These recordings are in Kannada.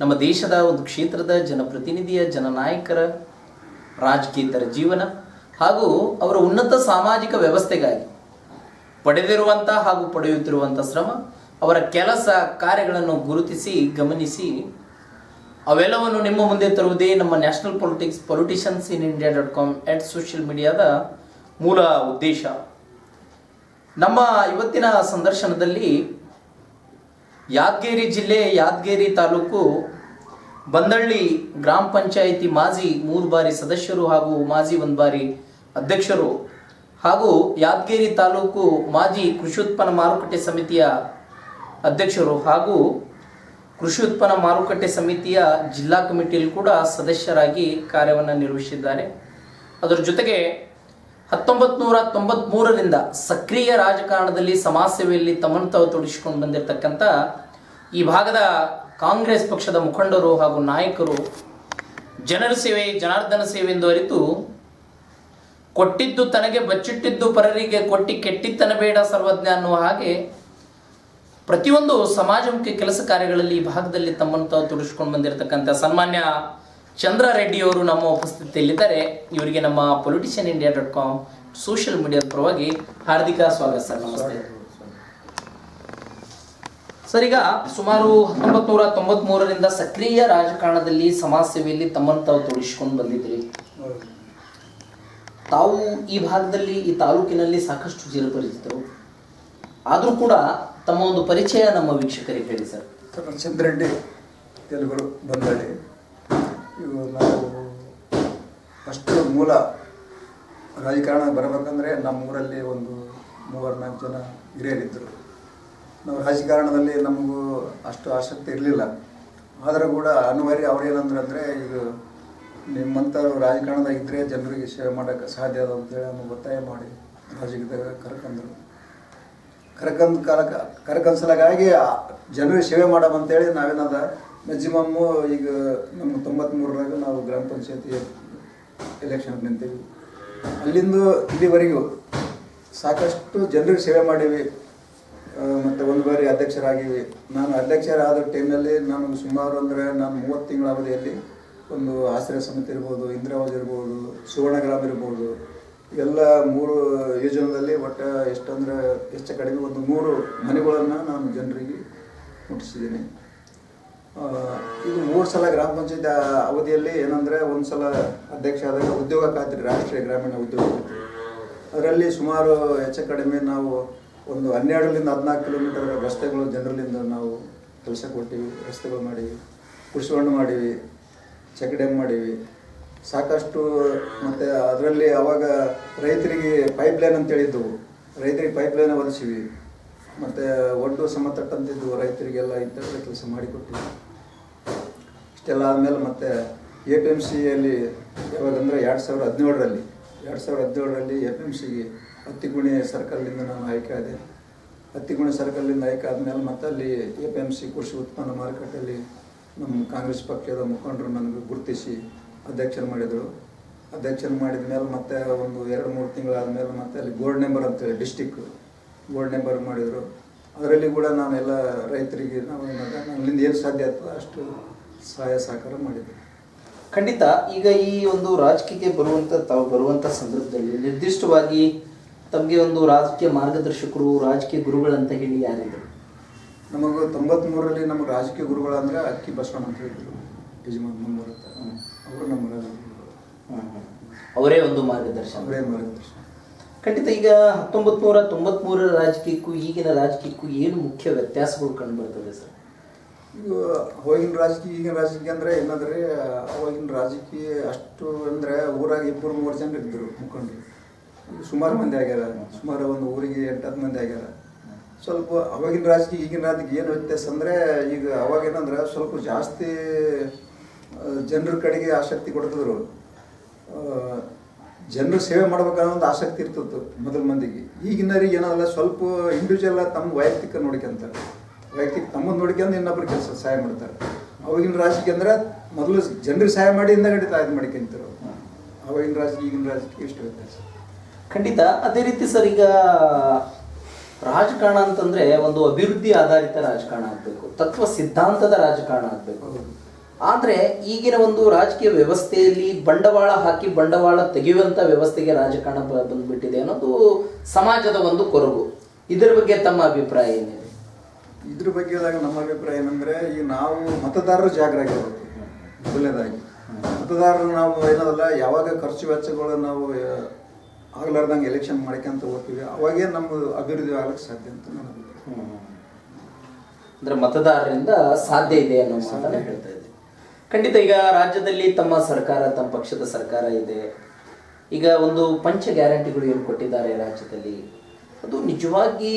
ನಮ್ಮ ದೇಶದ ಒಂದು ಕ್ಷೇತ್ರದ ಜನಪ್ರತಿನಿಧಿಯ, ಜನನಾಯಕರ ರಾಜಕೀಯತರ ಜೀವನ ಹಾಗೂ ಅವರ ಉನ್ನತ ಸಾಮಾಜಿಕ ವ್ಯವಸ್ಥೆಗಾಗಿ ಪಡೆದಿರುವಂಥ ಹಾಗೂ ಪಡೆಯುತ್ತಿರುವಂಥ ಶ್ರಮ, ಅವರ ಕೆಲಸ ಕಾರ್ಯಗಳನ್ನು ಗುರುತಿಸಿ, ಗಮನಿಸಿ, ಅವೆಲ್ಲವನ್ನು ನಿಮ್ಮ ಮುಂದೆ ತರುವುದೇ ನಮ್ಮ national politics politicians in India dot com at social ಮೀಡಿಯಾದ ಮೂಲ ಉದ್ದೇಶ. ನಮ್ಮ ಇವತ್ತಿನ ಸಂದರ್ಶನದಲ್ಲಿ ಯಾದಗಿರಿ ಜಿಲ್ಲೆ ಯಾದಗಿರಿ ತಾಲೂಕು ಬಂದಳ್ಳಿ ಗ್ರಾಮ ಪಂಚಾಯಿತಿ ಮಾಜಿ ಮೂರು ಬಾರಿ ಸದಸ್ಯರು ಹಾಗೂ ಮಾಜಿ ಒಂದು ಬಾರಿ ಅಧ್ಯಕ್ಷರು ಹಾಗೂ ಯಾದಗಿರಿ ತಾಲೂಕು ಮಾಜಿ ಕೃಷಿ ಉತ್ಪನ್ನ ಮಾರುಕಟ್ಟೆ ಸಮಿತಿಯ ಅಧ್ಯಕ್ಷರು ಹಾಗೂ ಕೃಷಿ ಉತ್ಪನ್ನ ಮಾರುಕಟ್ಟೆ ಸಮಿತಿಯ ಜಿಲ್ಲಾ ಕಮಿಟಿಯಲ್ಲಿ ಕೂಡ ಸದಸ್ಯರಾಗಿ ಕಾರ್ಯವನ್ನು ನಿರ್ವಹಿಸಿದ್ದಾರೆ. ಅದರ ಜೊತೆಗೆ ಹತ್ತೊಂಬತ್ತು ನೂರ ತೊಂಬತ್ಮೂರರಿಂದ ಸಕ್ರಿಯ ರಾಜಕಾರಣದಲ್ಲಿ ಸಮಾಜ ಸೇವೆಯಲ್ಲಿ ತಮ್ಮನ್ನು ತಾವು ತೊಡಗಿಸಿಕೊಂಡು ಬಂದಿರತಕ್ಕಂಥ ಈ ಭಾಗದ ಕಾಂಗ್ರೆಸ್ ಪಕ್ಷದ ಮುಖಂಡರು ಹಾಗೂ ನಾಯಕರು ಜನರ ಸೇವೆ, ಜನಾರ್ದನ ಸೇವೆ ಎಂದು ಅರಿತು, ಕೊಟ್ಟಿದ್ದು ತನಗೆ ಬಚ್ಚಿಟ್ಟಿದ್ದು ಪರರಿಗೆ ಕೊಟ್ಟಿ ಕೆಟ್ಟಿತ್ತನ ಬೇಡ ಸರ್ವಜ್ಞ ಅನ್ನುವ ಹಾಗೆ ಪ್ರತಿಯೊಂದು ಸಮಾಜಮುಖಿ ಕೆಲಸ ಕಾರ್ಯಗಳಲ್ಲಿ ಈ ಭಾಗದಲ್ಲಿ ತಮ್ಮನ್ನು ತಾವು ತೊಡಗಿಸ್ಕೊಂಡು ಬಂದಿರತಕ್ಕಂಥ ಸನ್ಮಾನ್ಯ ಚಂದ್ರ ರೆಡ್ಡಿ ಅವರು ನಮ್ಮ ಉಪಸ್ಥಿತಿಯಲ್ಲಿದ್ದಾರೆ. ಇವರಿಗೆ ನಮ್ಮ politician India dot com social ಮೀಡಿಯಾದ ಪರವಾಗಿ ಹಾರ್ದಿಕ ಸ್ವಾಗತ ಸರ್. ನಮಸ್ತೆ. ಸರ್, ಈಗ ಸುಮಾರು ಹತ್ತೊಂಬತ್ತು ನೂರ ತೊಂಬತ್ಮೂರರಿಂದ ಸಕ್ರಿಯ ರಾಜಕಾರಣದಲ್ಲಿ ಸಮಾಜ ಸೇವೆಯಲ್ಲಿ ತಮ್ಮನ್ನು ತಾವು ತೊಡಗಿಸ್ಕೊಂಡು ಬಂದಿದ್ರಿ ತಾವು ಈ ಭಾಗದಲ್ಲಿ, ಈ ತಾಲೂಕಿನಲ್ಲಿ ಸಾಕಷ್ಟು ಚಿರಪರಿಚಿತರು ಆದರೂ ಕೂಡ ತಮ್ಮ ಒಂದು ಪರಿಚಯ ನಮ್ಮ ವೀಕ್ಷಕರಿಗೆ ಹೇಳಿ ಸರ್. ಚಂದ್ರೆಡ್ಡಿ ತೆಲುಗು ಬಂದಳ್ಳಿ. ಇವು ನಾವು ಫಸ್ಟ್ ಮೂಲ ರಾಜಕಾರಣ ಬರಬೇಕಂದ್ರೆ ನಮ್ಮ ಊರಲ್ಲಿ ಒಂದು ಮೂವರು ನಾಲ್ಕು ಜನ ಹಿರಿಯರಿದ್ದರು. ನಾವು ರಾಜಕಾರಣದಲ್ಲಿ ನಮಗೂ ಅಷ್ಟು ಆಸಕ್ತಿ ಇರಲಿಲ್ಲ. ಆದರೂ ಕೂಡ ಅನಿವಾರ್ಯ ಅವ್ರೇನಂದ್ರೆ ಅಂದರೆ ಈಗ ನಿಮ್ಮಂಥವ್ರು ರಾಜಕಾರಣದಾಗ ಇದ್ದರೆ ಜನರಿಗೆ ಸೇವೆ ಮಾಡೋಕ್ಕೆ ಸಾಧ್ಯ ಅದ ಅಂತೇಳಿ ನಮಗೆ ಒತ್ತಾಯ ಮಾಡಿ ರಾಜಕೀಯದಾಗ ಕರ್ಕಂದರು. ಕರ್ಕಂದ್ ಕಾಲಕ ಕರ್ಕನ್ಸಲಾಗಿ ಜನರಿಗೆ ಸೇವೆ ಮಾಡಮಂತೇಳಿ ನಾವೇನದ ಮ್ಯಾಕ್ಸಿಮಮ್ಮು ಈಗ ನಮ್ಮ ತೊಂಬತ್ಮೂರರಾಗ ನಾವು ಗ್ರಾಮ ಪಂಚಾಯತಿ ಎಲೆಕ್ಷನ್ ನಿಂತೀವಿ. ಅಲ್ಲಿಂದ ಇಲ್ಲಿವರೆಗೂ ಸಾಕಷ್ಟು ಜನರಿಗೆ ಸೇವೆ ಮಾಡೀವಿ. ಮತ್ತು ಒಂದು ಬಾರಿ ಅಧ್ಯಕ್ಷರಾಗಿವಿ. ನಾನು ಅಧ್ಯಕ್ಷರಾದ ಟೈಮ್ನಲ್ಲಿ ನಾನು ಸುಮಾರು ಅಂದರೆ ನಾನು ಮೂವತ್ತು ತಿಂಗಳ ಅವಧಿಯಲ್ಲಿ ಒಂದು ಆಶ್ರಯ ಸಮಿತಿ ಇರ್ಬೋದು ಇಂದಿರಾವಾಜ್ ಇರ್ಬೋದು ಸುವರ್ಣ ಗ್ರಾಮ ಇರ್ಬೋದು. ಎಲ್ಲ ಮೂರು ಯೋಜನೆಯಲ್ಲಿ ಒಟ್ಟು ಎಷ್ಟಂದ್ರೆ, ಹೆಚ್ಚು ಕಡಿಮೆ ಒಂದು ಮೂರು ಮನೆಗಳನ್ನು ನಾನು ಜನರಿಗೆ ಮುಟ್ಟಿಸಿದ್ದೀನಿ. ಇದು ಮೂರು ಸಲ ಗ್ರಾಮ ಪಂಚಾಯತ್ ಅವಧಿಯಲ್ಲಿ ಏನಂದರೆ ಒಂದು ಸಲ ಅಧ್ಯಕ್ಷ ಆದಾಗ ಉದ್ಯೋಗ ಖಾತ್ರಿ, ರಾಷ್ಟ್ರೀಯ ಗ್ರಾಮೀಣ ಉದ್ಯೋಗ ಖಾತ್ರಿ. ಅದರಲ್ಲಿ ಸುಮಾರು ಹೆಚ್ಚು ಕಡಿಮೆ ನಾವು ಒಂದು ಹನ್ನೆರಡರಿಂದ ಹದಿನಾಲ್ಕು ಕಿಲೋಮೀಟರ್ ರಸ್ತೆಗಳು ಜನರಲ್ಲಿಂದ ನಾವು ಕೆಲಸ ಕೊಟ್ಟಿವಿ ರಸ್ತೆಗಳು ಮಾಡೀವಿ, ಕೃಷಿ ಹೊಂಡ ಮಾಡೀವಿ, ಚೆಕ್ ಡ್ಯಾಮ್ ಮಾಡೀವಿ. ಸಾಕಷ್ಟು ಮತ್ತು ಅದರಲ್ಲಿ ಅವಾಗ ರೈತರಿಗೆ ಪೈಪ್ ಲೈನ್ ಅಂತ ಹೇಳಿದ್ದವು ರೈತರಿಗೆ ಪೈಪ್ ಲೈನ್ ಒದಗಿಸಿವಿ. ಮತ್ತು ಒಡ್ಡು ಸಮತಟ್ಟಂತಿದ್ದವು ರೈತರಿಗೆಲ್ಲ ಇಂಥವೆಲ್ಲ ಕೆಲಸ ಮಾಡಿಕೊಟ್ಟಿವಿ. ಇಷ್ಟೆಲ್ಲ ಆದಮೇಲೆ ಮತ್ತೆ ಎ ಪಿ ಎಂ ಸಿಯಲ್ಲಿ ಯಾವಾಗಂದ್ರೆ ಎರಡು ಸಾವಿರದ ಹದಿನೇಳರಲ್ಲಿ, ಎರಡು ಸಾವಿರದ ಹದಿನೇಳರಲ್ಲಿ ಎ ಪಿ ಎಂ ಸಿಗೆ ಹತ್ತಿಗುಣಿ ಸರ್ಕಲ್ನಿಂದ ನಾನು ಆಯ್ಕೆ ಆದೆ. ಹತ್ತಿಗುಣಿ ಸರ್ಕಲ್ನಿಂದ ಆಯ್ಕೆ ಆದಮೇಲೆ ಮತ್ತೆ ಅಲ್ಲಿ ಎ ಪಿ ಎಂ ಸಿ ಕೃಷಿ ಉತ್ಪನ್ನ ಮಾರುಕಟ್ಟೆಯಲ್ಲಿ ನಮ್ಮ ಕಾಂಗ್ರೆಸ್ ಪಕ್ಷದ ಮುಖಂಡರು ನನಗೆ ಗುರುತಿಸಿ ಅಧ್ಯಕ್ಷರು ಮಾಡಿದರು. ಅಧ್ಯಕ್ಷರ ಮಾಡಿದ ಮೇಲೆ ಮತ್ತೆ ಒಂದು ಎರಡು ಮೂರು ತಿಂಗಳಾದಮೇಲೆ ಮತ್ತೆ ಅಲ್ಲಿ ಗೋಲ್ಡ್ ನಂಬರ್ ಅಂತೇಳಿ ಡಿಸ್ಟಿಕ್ ಗೋಲ್ಡ್ ನಂಬರ್ ಮಾಡಿದರು. ಅದರಲ್ಲಿ ಕೂಡ ನಾನೆಲ್ಲ ರೈತರಿಗೆ ನಾವು ನನ್ನಿಂದ ಏನು ಸಾಧ್ಯ ಆಗ್ತದೆ ಅಷ್ಟು ಸಹಾಯ ಸಹಕಾರ ಮಾಡಿದೆ ಖಂಡಿತ ಈಗ ಈ ಒಂದು ರಾಜಕೀಯಕ್ಕೆ ಬರುವಂತ ತಾವು ಬರುವಂತ ಸಂದರ್ಭದಲ್ಲಿ ನಿರ್ದಿಷ್ಟವಾಗಿ ತಮಗೆ ಒಂದು ರಾಜಕೀಯ ಮಾರ್ಗದರ್ಶಕರು ರಾಜಕೀಯ ಗುರುಗಳಂತ ಹೇಳಿ ಯಾರಿದ್ರು? ನಮಗೆ ತೊಂಬತ್ಮೂರರಲ್ಲಿ ನಮ್ಮ ರಾಜಕೀಯ ಗುರುಗಳು ಅಂದರೆ ಅಕ್ಕಿ ಬಸವಣ್ಣ ಅಂತ ಹೇಳಿದ್ರು. ಯಜಮಾನ್ ಅವರು ನಮ್ಮ ರಾಜಕೀಯ ಗುರುಗಳು. ಅವರೇ ಒಂದು ಮಾರ್ಗದರ್ಶನ. ಅವರೇ ಮಾರ್ಗದರ್ಶನ. ಖಂಡಿತ ಈಗ ಹತ್ತೊಂಬತ್ತು ನೂರ ತೊಂಬತ್ಮೂರರ ರಾಜಕೀಯಕ್ಕೂ ಈಗಿನ ರಾಜಕೀಯಕ್ಕೂ ಏನು ಮುಖ್ಯ ವ್ಯತ್ಯಾಸಗಳು ಕಂಡು ಬರ್ತದೆ ಸರ್? ಈಗ ಅವಾಗಿನ ರಾಜಕೀಯ, ಈಗಿನ ರಾಜಕೀಯ ಅಂದರೆ ಏನಂದ್ರೆ ಅವಾಗಿನ ರಾಜಕೀಯ ಅಷ್ಟು ಅಂದರೆ ಊರಾಗ ಇಬ್ಬರು ಮೂರು ಜನ ಇದ್ದರು ಮುಖಂಡರು. ಸುಮಾರು ಮಂದಿ ಆಗ್ಯಾರ, ಸುಮಾರು ಒಂದು ಊರಿಗೆ ಎಂಟತ್ತು ಮಂದಿ ಆಗ್ಯಾರ. ಸ್ವಲ್ಪ ಅವಾಗಿನ ರಾಜಕೀಯ, ಈಗಿನ ರಾಜಕೀಯ ಏನು ವ್ಯತ್ಯಾಸ ಅಂದರೆ, ಈಗ ಅವಾಗ ಏನಂದ್ರೆ ಸ್ವಲ್ಪ ಜಾಸ್ತಿ ಜನರ ಕಡೆಗೆ ಆಸಕ್ತಿ ಕೊಡ್ತಿದ್ರು. ಜನರು ಸೇವೆ ಮಾಡ್ಬೇಕನ್ನೋ ಒಂದು ಆಸಕ್ತಿ ಇರ್ತಿತ್ತು ಮೊದಲ ಮಂದಿಗೆ. ಈಗಿನವರಿಗೆ ಏನಲ್ಲ ಸ್ವಲ್ಪ ಇಂಡಿವಿಜುವಲ್ ತಮ್ಮ ವೈಯಕ್ತಿಕ ನೋಡ್ಕೊಂತಾರೆ ವೈಯಕ್ತಿಕ ತಮ್ಮನ್ನು ನೋಡ್ಕೊಂಡು ಇನ್ನೊಬ್ಬರು ಕೆಲಸ ಸಹಾಯ ಮಾಡ್ತಾರೆ. ಅವಾಗಿನ ರಾಜಕೀಯ ಅಂದ್ರೆ ಮೊದಲು ಜನರಿಗೆ ಸಹಾಯ ಮಾಡಿ ಹಿಂದಗಡೆ ಇದು ಮಾಡ್ಕೊಂತಾರೆ ಅವಾಗಿನ ರಾಜಕೀಯ ಈಗಿನ ರಾಜಕೀಯ ಎಷ್ಟು ವ್ಯತ್ಯಾಸ. ಖಂಡಿತ ಅದೇ ರೀತಿ ಸರ್ ಈಗ ರಾಜಕಾರಣ ಅಂತಂದ್ರೆ ಒಂದು ಅಭಿವೃದ್ಧಿ ಆಧಾರಿತ ರಾಜಕಾರಣ ಆಗಬೇಕು ತತ್ವ ಸಿದ್ಧಾಂತದ ರಾಜಕಾರಣ ಆಗಬೇಕು. ಆದರೆ ಈಗಿನ ಒಂದು ರಾಜಕೀಯ ವ್ಯವಸ್ಥೆಯಲ್ಲಿ ಬಂಡವಾಳ ಹಾಕಿ ಬಂಡವಾಳ ತೆಗೆಯುವಂಥ ವ್ಯವಸ್ಥೆಗೆ ರಾಜಕಾರಣ ಬಂದ್ಬಿಟ್ಟಿದೆ ಅನ್ನೋದು ಸಮಾಜದ ಒಂದು ಕೊರಗು. ಇದರ ಬಗ್ಗೆ ತಮ್ಮ ಅಭಿಪ್ರಾಯ ಏನಿದೆ ಇದ್ರ ಬಗ್ಗೆ ನಮ್ಮ ಅಭಿಪ್ರಾಯ ಏನಂದ್ರೆ ಈಗ ನಾವು ಮತದಾರರು ಜಾಗರಾಗಿರ್ಬೇಕು. ಮೊದಲನೇದಾಗಿ. ಮತದಾರರು ನಾವು ಏನದಲ್ಲ ಯಾವಾಗ ಖರ್ಚು ವೆಚ್ಚಗಳು ನಾವು ಆಗ್ಲಾರ್ದಂಗ ಆಗ್ಲಾರ್ದಂಗೆ ಎಲೆಕ್ಷನ್ ಮಾಡ್ಕೊಂತ ಹೋಗ್ತೀವಿ. ಅವಾಗೇ ನಮ್ಮ ಅಭಿವೃದ್ಧಿ ಆಗ್ಲಿಕ್ಕೆ ಸಾಧ್ಯ ಅಂತ ನನ್ನ ಅಂದ್ರೆ ಮತದಾರರಿಂದ ಸಾಧ್ಯ ಇದೆ ಅನ್ನೋ ಮಾತನ್ನ ಹೇಳ್ತಾ ಇದ್ದೀವಿ. ಖಂಡಿತ ಈಗ ರಾಜ್ಯದಲ್ಲಿ ತಮ್ಮ ಸರ್ಕಾರ ತಮ್ಮ ಪಕ್ಷದ ಸರ್ಕಾರ ಇದೆ. ಈಗ ಒಂದು ಪಂಚ ಗ್ಯಾರಂಟಿಗಳು ಏನು ಕೊಟ್ಟಿದ್ದಾರೆ ರಾಜ್ಯದಲ್ಲಿ? ಅದು ನಿಜವಾಗಿ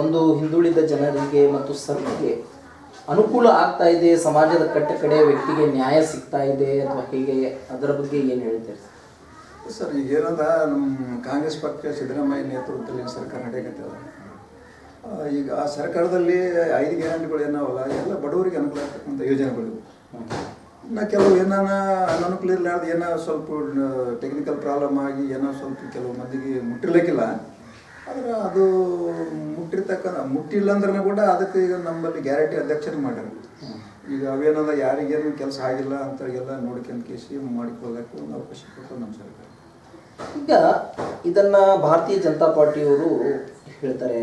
ಒಂದು ಹಿಂದುಳಿದ ಜನರಿಗೆ ಮತ್ತು ಸರ್ವಿಗೆ ಅನುಕೂಲ ಆಗ್ತಾ ಇದೆ, ಸಮಾಜದ ಕಟ್ಟ ಕಡೆ ವ್ಯಕ್ತಿಗೆ ನ್ಯಾಯ ಸಿಗ್ತಾ ಇದೆ ಅಥವಾ ಹೇಗೆ? ಅದರ ಬಗ್ಗೆ ಏನು ಹೇಳ್ತೀರಿ? ಸರ್, ಈಗ ಏನದ ನಮ್ಮ ಕಾಂಗ್ರೆಸ್ ಪಕ್ಷ ಸಿದ್ದರಾಮಯ್ಯ ನೇತೃತ್ವದಲ್ಲಿ ಸರ್ಕಾರ ನಡೆಯಕತ್ತದ ಈಗ ಆ ಸರ್ಕಾರದಲ್ಲಿ ಐದು ಗ್ಯಾರಂಟಿಗಳು ಏನಾವಲ್ಲ ಎಲ್ಲ ಬಡವರಿಗೆ ಅನುಕೂಲ ಆಗ್ತಕ್ಕಂಥ ಯೋಜನೆಗಳು. ಇನ್ನು ಕೆಲವು ಏನಾನ ಅನನುಕೂಲ ಇರಲಾರ್ದು ಏನೋ ಸ್ವಲ್ಪ ಟೆಕ್ನಿಕಲ್ ಪ್ರಾಬ್ಲಮ್ ಆಗಿ ಏನೋ ಸ್ವಲ್ಪ ಕೆಲವು ಮಂದಿಗೆ ಮುಟ್ಟಿರ್ಲಿಕ್ಕಿಲ್ಲ. ಆದ್ರೆ ಅದು ಮುಟ್ಟಿರ್ತಕ್ಕಂಥ ಮುಟ್ಟಿಲ್ಲ ಅಂದ್ರೆ ಕೂಡ ಅದಕ್ಕೆ ಈಗ ನಮ್ಮಲ್ಲಿ ಗ್ಯಾರಂಟಿ ಅಧ್ಯಕ್ಷರು ಮಾಡ್ಯಾರ ಈಗ ಅವೇನದ ಯಾರಿಗೇನು ಕೆಲಸ ಆಗಿಲ್ಲ ಅಂತ ಎಲ್ಲ ನೋಡ್ಕೊಂಡು ಕೇಸಿ ಮಾಡಿಕೊಳ್ಳೋಕೆ ಒಂದು ಅವಕಾಶ ಕೊಟ್ಟು ನಮ್ಮ ಸರ್ಕಾರ. ಈಗ ಇದನ್ನು ಭಾರತೀಯ ಜನತಾ ಪಾರ್ಟಿಯವರು ಹೇಳ್ತಾರೆ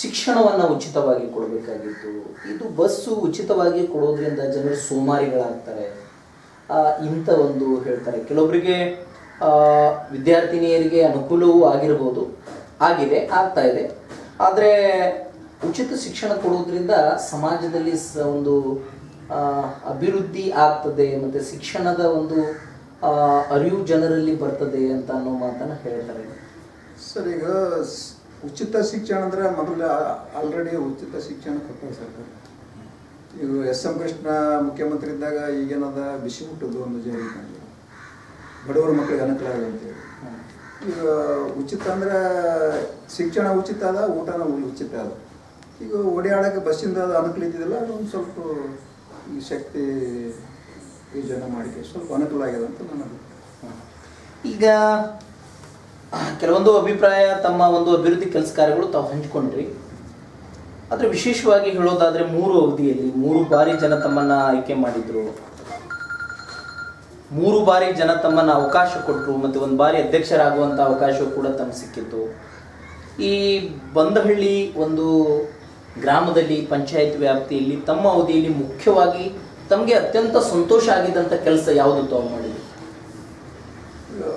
ಶಿಕ್ಷಣವನ್ನು ಉಚಿತವಾಗಿ ಕೊಡಬೇಕಾಗಿತ್ತು ಇದು ಬಸ್ಸು ಉಚಿತವಾಗಿ ಕೊಡೋದ್ರಿಂದ ಜನರು ಸೋಮಾರಿಗಳಾಗ್ತಾರೆ. ಇಂಥ ಒಂದು ಹೇಳ್ತಾರೆ. ಕೆಲವೊಬ್ಬರಿಗೆ ವಿದ್ಯಾರ್ಥಿನಿಯರಿಗೆ ಅನುಕೂಲವೂ ಆಗಿರ್ಬೋದು. ಆಗಿದೆ ಆಗ್ತಾ ಇದೆ. ಆದರೆ ಉಚಿತ ಶಿಕ್ಷಣ ಕೊಡೋದ್ರಿಂದ ಸಮಾಜದಲ್ಲಿ ಸ ಒಂದು ಅಭಿವೃದ್ಧಿ ಆಗ್ತದೆ ಮತ್ತು ಶಿಕ್ಷಣದ ಒಂದು ಅರಿವು ಜನರಲ್ಲಿ ಬರ್ತದೆ ಅಂತ ಅನ್ನೋ ಮಾತನ್ನು ಹೇಳ್ತಾರೆ ಸರ್, ಈಗ ಉಚಿತ ಶಿಕ್ಷಣ ಅಂದರೆ ಮೊದಲು ಆಲ್ರೆಡಿ ಉಚಿತ ಶಿಕ್ಷಣ ಕೊಡ್ತಾರೆ ಸರ್ಕಾರ ಈಗ ಎಸ್ ಎಂ ಕೃಷ್ಣ ಮುಖ್ಯಮಂತ್ರಿ ಇದ್ದಾಗ ಈಗೇನದ ಬಿಸಿ ಊಟದ್ದು ಒಂದು ಜಾರಿ ಬಡವರ ಮಕ್ಕಳಿಗೆ ಅನುಕೂಲ ಆಗುತ್ತೆ. ಈಗ ಉಚಿತ ಅಂದ್ರೆ ಶಿಕ್ಷಣ ಉಚಿತ ಅದ, ಊಟನ ಉಚಿತ ಅದ. ಈಗ ಓಡಾಡಕ್ಕೆ ಬಸ್ಸಿಂದ ಅದು ಅನುಕೂಲ ಇದ್ದಿದ್ದಿಲ್ಲ ಒಂದು ಸ್ವಲ್ಪ ಈ ಶಕ್ತಿ ಯೋಜನೆ ಮಾಡಿಕೆ ಸ್ವಲ್ಪ ಅನುಕೂಲ ಆಗಿದೆ ಅಂತ ನನ್ನ ಈಗ ಕೆಲವೊಂದು ಅಭಿಪ್ರಾಯ, ತಮ್ಮ ಒಂದು ಅಭಿವೃದ್ಧಿ ಕೆಲಸ ಕಾರ್ಯಗಳು ತಾವು ಹಂಚಿಕೊಂಡ್ರಿ. ಆದರೆ ವಿಶೇಷವಾಗಿ ಹೇಳೋದಾದರೆ ಮೂರು ಅವಧಿಯಲ್ಲಿ, ಮೂರು ಬಾರಿ ಜನ ತಮ್ಮನ್ನು ಆಯ್ಕೆ ಮಾಡಿದ್ರು. ಮೂರು ಬಾರಿ ಜನ ತಮ್ಮನ್ನು ಅವಕಾಶ ಕೊಟ್ಟರು ಮತ್ತು ಒಂದು ಬಾರಿ ಅಧ್ಯಕ್ಷರಾಗುವಂಥ ಅವಕಾಶ ಕೂಡ ತಮಗೆ ಸಿಕ್ಕಿತ್ತು. ಈ ಬಂದಹಳ್ಳಿ ಒಂದು ಗ್ರಾಮದಲ್ಲಿ ಪಂಚಾಯತ್ ವ್ಯಾಪ್ತಿಯಲ್ಲಿ ತಮ್ಮ ಅವಧಿಯಲ್ಲಿ ಮುಖ್ಯವಾಗಿ ತಮಗೆ ಅತ್ಯಂತ ಸಂತೋಷ ಆಗಿದ್ದಂಥ ಕೆಲಸ ಯಾವುದು ತಾವು ಮಾಡಿದ್ರು